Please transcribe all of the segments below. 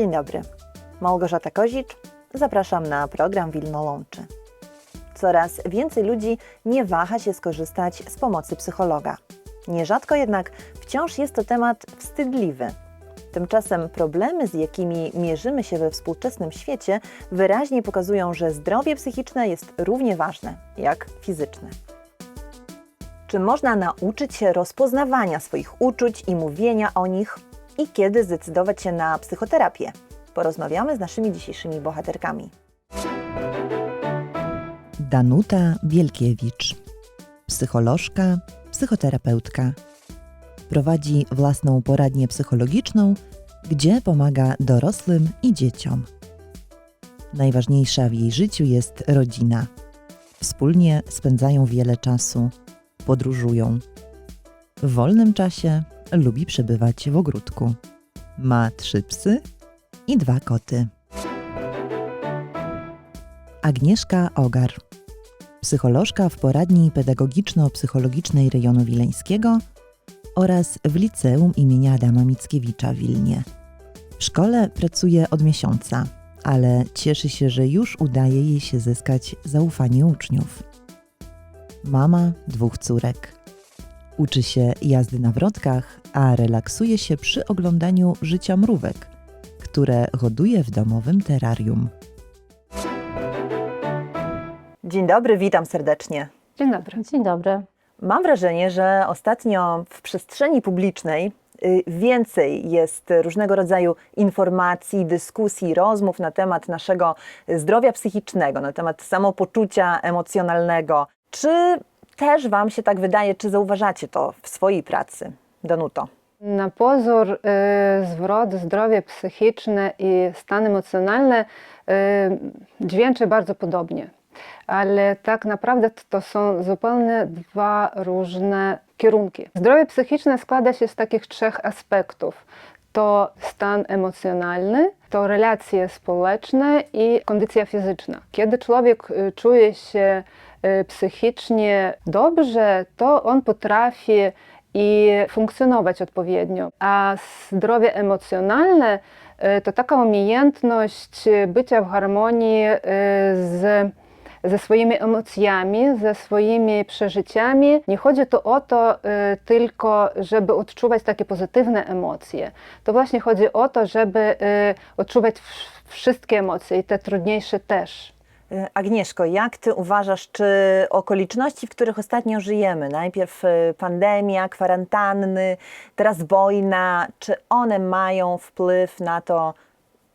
Dzień dobry. Małgorzata Kozicz. Zapraszam na program Wilno Łączy. Coraz więcej ludzi nie waha się skorzystać z pomocy psychologa. Nierzadko jednak wciąż jest to temat wstydliwy. Tymczasem problemy, z jakimi mierzymy się we współczesnym świecie, wyraźnie pokazują, że zdrowie psychiczne jest równie ważne jak fizyczne. Czy można nauczyć się rozpoznawania swoich uczuć i mówienia o nich i kiedy zdecydować się na psychoterapię? Porozmawiamy z naszymi dzisiejszymi bohaterkami. Danuta Wielkiewicz, psycholożka, psychoterapeutka. Prowadzi własną poradnię psychologiczną, gdzie pomaga dorosłym i dzieciom. Najważniejsza w jej życiu jest rodzina. Wspólnie spędzają wiele czasu, podróżują. W wolnym czasie lubi przebywać w ogródku. Ma trzy psy i dwa koty. Agnieszka Ogar, psycholożka w poradni pedagogiczno-psychologicznej rejonu wileńskiego oraz w liceum imienia Adama Mickiewicza w Wilnie. W szkole pracuje od miesiąca, ale cieszy się, że już udaje jej się zyskać zaufanie uczniów. Mama dwóch córek. Uczy się jazdy na wrotkach, a relaksuje się przy oglądaniu życia mrówek, które hoduje w domowym terrarium. Dzień dobry, witam serdecznie. Dzień dobry. Dzień dobry. Mam wrażenie, że ostatnio w przestrzeni publicznej y, więcej jest różnego rodzaju informacji, dyskusji, rozmów na temat naszego zdrowia psychicznego, na temat samopoczucia emocjonalnego. Czy też Wam się tak wydaje, czy zauważacie to w swojej pracy? Danuto. Na pozór e, zwrot zdrowie psychiczne i stan emocjonalny e, dźwięczy bardzo podobnie. Ale tak naprawdę to są zupełnie dwa różne kierunki. Zdrowie psychiczne składa się z takich trzech aspektów. To stan emocjonalny, to relacje społeczne i kondycja fizyczna. Kiedy człowiek y, czuje się y, psychicznie dobrze, to on potrafi i funkcjonować odpowiednio. A zdrowie emocjonalne y, to taka umiejętność bycia w harmonii y, z ze swoimi emocjami, ze swoimi przeżyciami. Nie chodzi tu o to y, tylko, żeby odczuwać takie pozytywne emocje. To właśnie chodzi o to, żeby y, odczuwać wszystkie emocje i te trudniejsze też. Y, Agnieszko, jak Ty uważasz, czy okoliczności, w których ostatnio żyjemy, najpierw y, pandemia, kwarantanny, teraz wojna, czy one mają wpływ na to,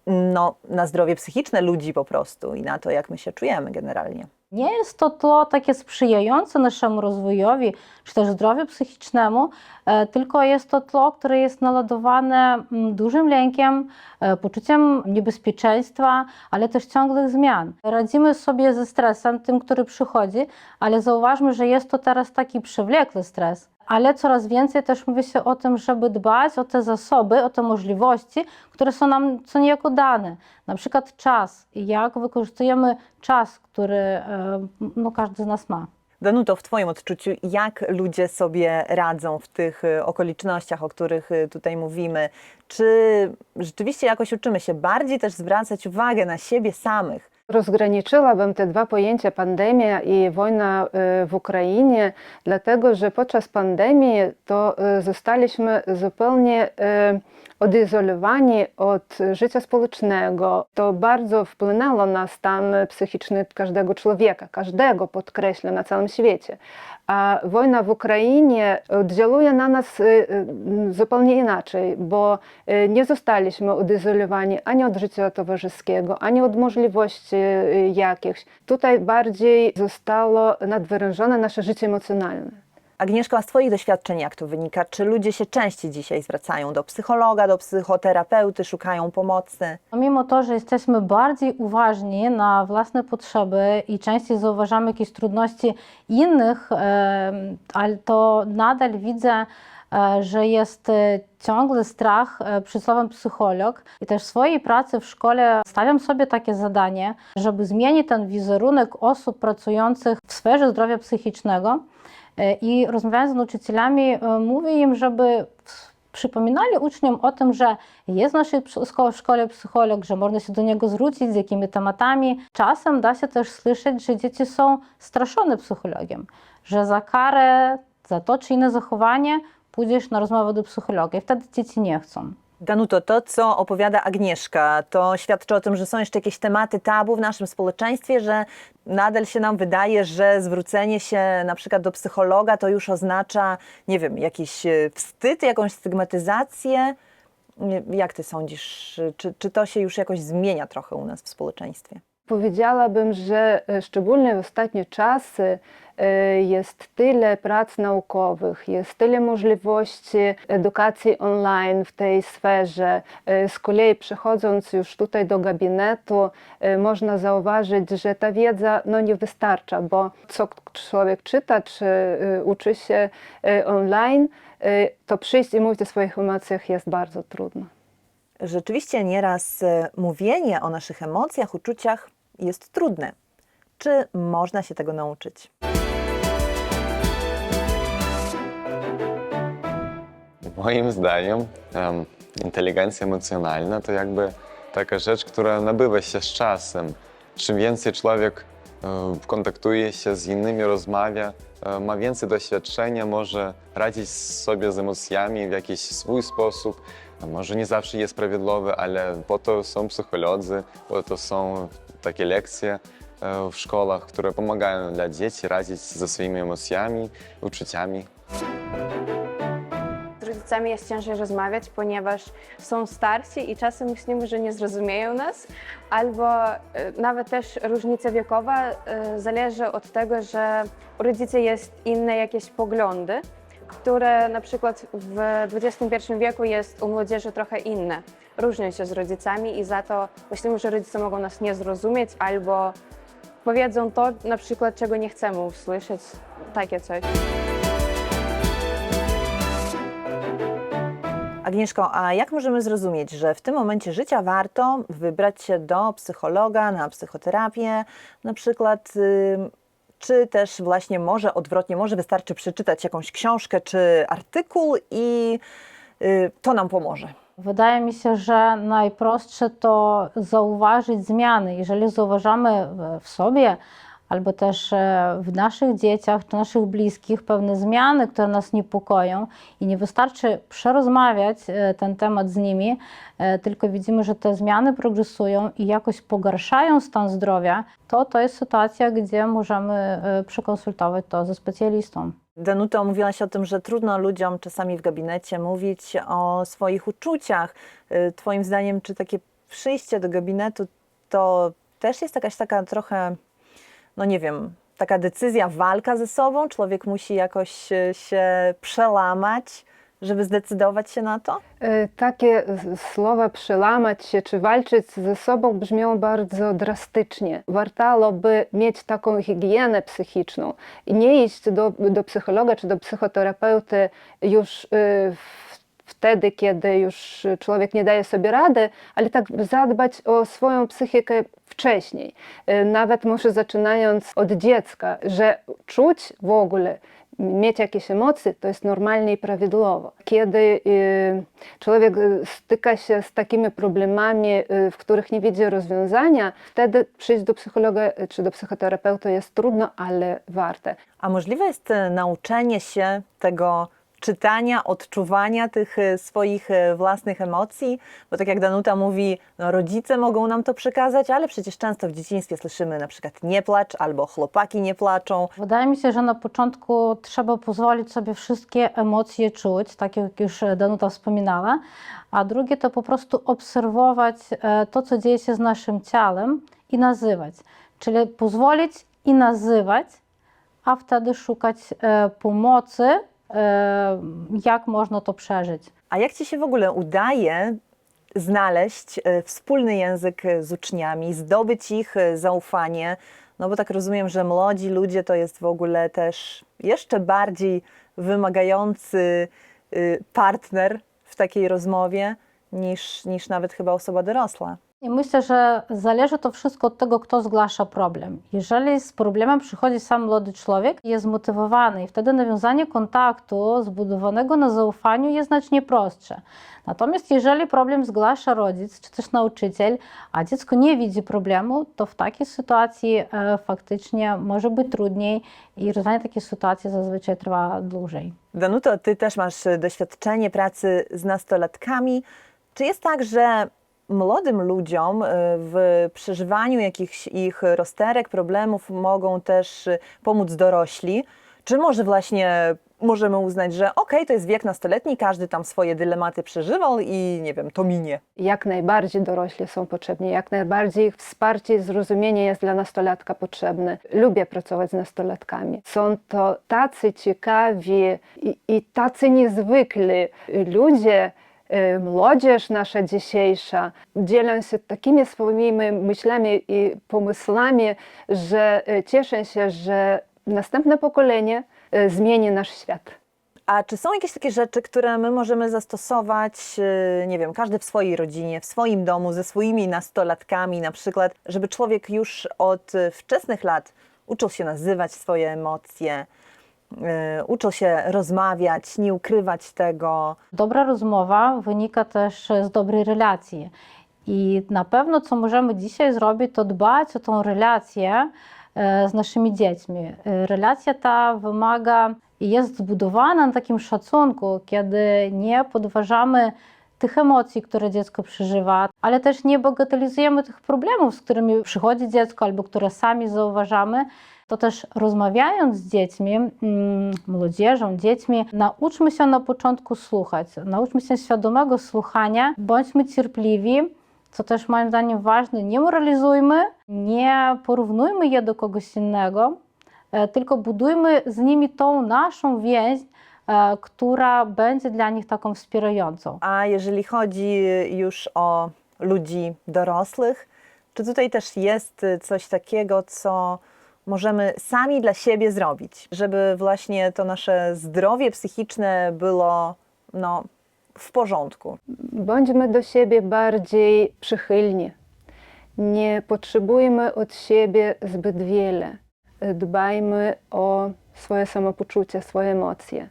no, na zdrowie psychiczne ludzi po prostu i na to, jak my się czujemy generalnie? Nie jest to tło takie sprzyjające naszemu rozwojowi czy też zdrowiu psychicznemu, e, tylko jest to tło, które jest naładowane mm, dużym lękiem, e, poczuciem niebezpieczeństwa, ale też ciągłych zmian. Radzimy sobie ze stresem, tym, który przychodzi, ale zauważmy, że jest to teraz taki przewlekły stres. Ale coraz więcej też mówi się o tym, żeby dbać o te zasoby, o te możliwości, które są nam co niejako dane. Na przykład czas jak wykorzystujemy czas, który e, no, każdy z nas ma. Danuto, w Twoim odczuciu, jak ludzie sobie radzą w tych y, okolicznościach, o których y, tutaj mówimy? Czy rzeczywiście jakoś uczymy się bardziej też zwracać uwagę na siebie samych? Rozgraniczyłabym te dwa pojęcia pandemia i wojna y, w Ukrainie, dlatego że podczas pandemii to y, zostaliśmy zupełnie y, odizolowani od życia społecznego. To bardzo wpłynęło na stan psychiczny każdego człowieka, każdego podkreślę na całym świecie. A wojna w Ukrainie oddziałuje na nas y, y, zupełnie inaczej, bo y, nie zostaliśmy odizolowani ani od życia towarzyskiego, ani od możliwości jakichś. Tutaj bardziej zostało nadwyrężone nasze życie emocjonalne. Agnieszko, a z Twoich doświadczeń jak to wynika? Czy ludzie się częściej dzisiaj zwracają do psychologa, do psychoterapeuty, szukają pomocy? Mimo to, że jesteśmy bardziej uważni na własne potrzeby i częściej zauważamy jakieś trudności innych, ale to nadal widzę, e, że jest e, ciągle strach e, przed słowem psycholog. I też w swojej pracy w szkole stawiam sobie takie zadanie, żeby zmienić ten wizerunek osób pracujących w sferze zdrowia psychicznego. I rozmawiając z nauczycielami, e, mówię im, żeby przypominali uczniom o tym, że jest w naszej szkole psycholog, że można się do niego zwrócić z jakimi tematami. Czasem da się też słyszeć, że dzieci są straszone psychologiem, że za karę, za to czy inne zachowanie pójdziesz na rozmowę do psychologa i wtedy dzieci nie chcą. Danuto, to co opowiada Agnieszka, to świadczy o tym, że są jeszcze jakieś tematy tabu w naszym społeczeństwie, że nadal się nam wydaje, że zwrócenie się na przykład do psychologa to już oznacza, nie wiem, jakiś e, wstyd, jakąś stygmatyzację. Jak ty sądzisz, czy, czy to się już jakoś zmienia trochę u nas w społeczeństwie? Powiedziałabym, że e, szczególnie w ostatnie czasy e, jest tyle prac naukowych, jest tyle możliwości edukacji online w tej sferze. E, Z kolei przechodząc już tutaj do gabinetu, e, można zauważyć, że ta wiedza no, nie wystarcza, bo co człowiek czyta czy e, uczy się e, online, e, to przyjść i mówić o swoich emocjach jest bardzo trudno. Rzeczywiście nieraz e, mówienie o naszych emocjach, uczuciach jest trudne. Czy można się tego nauczyć? Moim zdaniem em, inteligencja emocjonalna to jakby taka rzecz, która nabywa się z czasem. Czym więcej człowiek kontaktuje się z innymi, rozmawia, ma więcej doświadczenia, może radzić sobie z emocjami w jakiś swój sposób. Może nie zawsze jest prawidłowy, ale po to są psycholodzy, po to są takie lekcje e, w szkołach, które pomagają dla dzieci radzić ze swoimi emocjami, uczuciami. Rodzicami jest ciężej rozmawiać, ponieważ są starsi i czasem myślimy, że nie zrozumieją nas, albo e, nawet też różnica wiekowa e, zależy od tego, że u rodziców jest inne jakieś poglądy, które na przykład w XXI wieku jest u młodzieży trochę inne. Różnią się z rodzicami i za to myślimy, że rodzice mogą nas nie zrozumieć albo powiedzą to na przykład, czego nie chcemy usłyszeć, takie coś. Agnieszko, a jak możemy zrozumieć, że w tym momencie życia warto wybrać się do psychologa, na psychoterapię na przykład, ym, czy też właśnie może odwrotnie, może wystarczy przeczytać jakąś książkę czy artykuł i y, to nam pomoże? Wydaje mi się, że najprostsze to zauważyć zmiany. Jeżeli zauważamy w sobie albo też e, w naszych dzieciach czy naszych bliskich pewne zmiany, które nas niepokoją i nie wystarczy przerozmawiać e, ten temat z nimi, e, tylko widzimy, że te zmiany progresują i jakoś pogarszają stan zdrowia, to to jest sytuacja, gdzie możemy przekonsultować to ze specjalistą. Danuto, mówiłaś o tym, że trudno ludziom czasami w gabinecie mówić o swoich uczuciach. Twoim zdaniem, czy takie przyjście do gabinetu to też jest jakaś taka trochę, no nie wiem, taka decyzja, walka ze sobą? Człowiek musi jakoś y, się przełamać, żeby zdecydować się na to? E, Takie słowa przełamać się czy walczyć ze sobą brzmią bardzo drastycznie. Warto by mieć taką higienę psychiczną i nie iść do, do psychologa czy do psychoterapeuty już e, w- wtedy, kiedy już człowiek nie daje sobie rady, ale tak zadbać o swoją psychikę wcześniej. E, Nawet może zaczynając od dziecka, że czuć w ogóle mieć jakieś emocje, to jest normalnie i prawidłowo. Kiedy y, człowiek y, styka się z takimi problemami, y, w których nie widzi rozwiązania, wtedy przyjść do psychologa y, czy do psychoterapeuty jest trudno, ale warte. A możliwe jest nauczenie się tego czytania, odczuwania tych e, swoich e, własnych emocji? Bo tak jak Danuta mówi, no rodzice mogą nam to przekazać, ale przecież często w dzieciństwie słyszymy na przykład nie płacz albo chłopaki nie placzą. Wydaje mi się, że na początku trzeba pozwolić sobie wszystkie emocje czuć, tak jak już Danuta wspominała, a drugie to po prostu obserwować e, to, co dzieje się z naszym ciałem i nazywać. Czyli pozwolić i nazywać, a wtedy szukać e, pomocy, e, jak można to przeżyć. A jak Ci się w ogóle udaje znaleźć e, wspólny język e, z uczniami, zdobyć ich e, zaufanie? No bo tak rozumiem, że młodzi ludzie to jest w ogóle też jeszcze bardziej wymagający y, partner w takiej rozmowie niż, niż nawet chyba osoba dorosła. I myślę, że zależy to wszystko od tego, kto zgłasza problem. Jeżeli z problemem przychodzi sam młody człowiek, jest zmotywowany i wtedy nawiązanie kontaktu zbudowanego na zaufaniu jest znacznie prostsze. Natomiast jeżeli problem zgłasza rodzic czy też nauczyciel, a dziecko nie widzi problemu, to w takiej sytuacji e, faktycznie może być trudniej i rozwiązanie takiej sytuacji zazwyczaj trwa dłużej. Danuto, ty też masz doświadczenie pracy z nastolatkami. Czy jest tak, że młodym ludziom e, w przeżywaniu jakichś ich rozterek, problemów mogą też e, pomóc dorośli? Czy może właśnie możemy uznać, że okej, to jest wiek nastoletni, każdy tam swoje dylematy przeżywał i nie wiem, to minie? Jak najbardziej dorośli są potrzebni, jak najbardziej ich wsparcie i zrozumienie jest dla nastolatka potrzebne. Lubię pracować z nastolatkami. Są to tacy ciekawi i, i tacy niezwykli ludzie, młodzież nasza dzisiejsza, dzielą się takimi swoimi myślami i pomysłami, że e, cieszę się, że następne pokolenie e, zmieni nasz świat. A czy są jakieś takie rzeczy, które my możemy zastosować, nie wiem, każdy w swojej rodzinie, w swoim domu, ze swoimi nastolatkami na przykład, żeby człowiek już od wczesnych lat uczył się nazywać swoje emocje, e, uczył się rozmawiać, nie ukrywać tego? Dobra rozmowa wynika też z dobrej relacji. I na pewno, co możemy dzisiaj zrobić, to dbać o tą relację e, z naszymi dziećmi. E, Relacja ta wymaga i jest zbudowana na takim szacunku, kiedy nie podważamy tych emocji, które dziecko przeżywa, ale też nie bagatelizujemy tych problemów, z którymi przychodzi dziecko albo które sami zauważamy. To też rozmawiając z dziećmi, mm, młodzieżą, dziećmi, nauczmy się na początku słuchać, nauczmy się świadomego słuchania, bądźmy cierpliwi, co też moim zdaniem ważne, nie moralizujmy, nie porównujmy je do kogoś innego, e, tylko budujmy z nimi tą naszą więź, która będzie dla nich taką wspierającą. A jeżeli chodzi już o ludzi dorosłych, czy tutaj też jest coś takiego, co możemy sami dla siebie zrobić, żeby właśnie to nasze zdrowie psychiczne było no, w porządku? Bądźmy do siebie bardziej przychylni. Nie potrzebujmy od siebie zbyt wiele. Dbajmy o swoje samopoczucie, swoje emocje.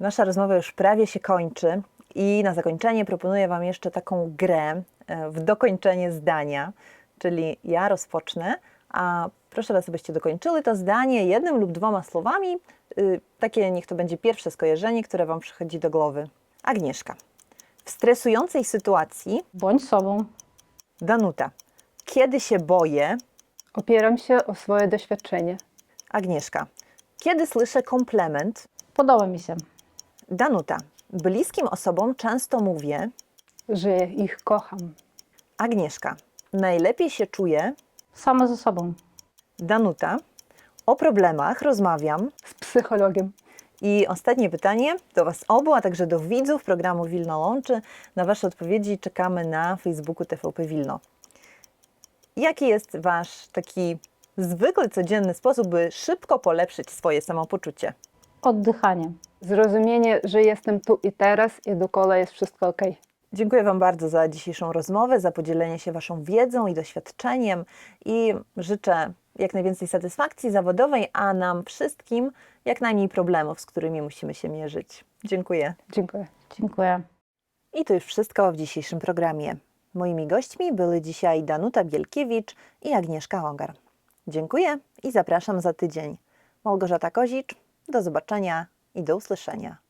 Nasza rozmowa już prawie się kończy i na zakończenie proponuję Wam jeszcze taką grę e, w dokończenie zdania, czyli ja rozpocznę, a proszę Was, abyście dokończyły to zdanie jednym lub dwoma słowami. Y, Takie niech to będzie pierwsze skojarzenie, które Wam przychodzi do głowy. Agnieszka. W stresującej sytuacji Bądź sobą. Danuta. Kiedy się boję? Opieram się o swoje doświadczenie. Agnieszka. Kiedy słyszę komplement? Podoba mi się. Danuta. Bliskim osobom często mówię. że ich kocham. Agnieszka. Najlepiej się czuję. Sama ze sobą. Danuta. O problemach rozmawiam. Z psychologiem. I ostatnie pytanie do Was obu, a także do widzów programu Wilno Łączy. Na Wasze odpowiedzi czekamy na Facebooku TVP Wilno. Jaki jest Wasz taki zwykły, codzienny sposób, by szybko polepszyć swoje samopoczucie? Oddychanie. Zrozumienie, że jestem tu i teraz i dokoła jest wszystko ok. Dziękuję Wam bardzo za dzisiejszą rozmowę, za podzielenie się Waszą wiedzą i doświadczeniem i życzę jak najwięcej satysfakcji zawodowej, a nam wszystkim jak najmniej problemów, z którymi musimy się mierzyć. Dziękuję. Dziękuję. Dziękuję. I to już wszystko w dzisiejszym programie. Moimi gośćmi były dzisiaj Danuta Bielkiewicz i Agnieszka Ogar. Dziękuję i zapraszam za tydzień. Małgorzata Kozicz, do zobaczenia i do usłyszenia.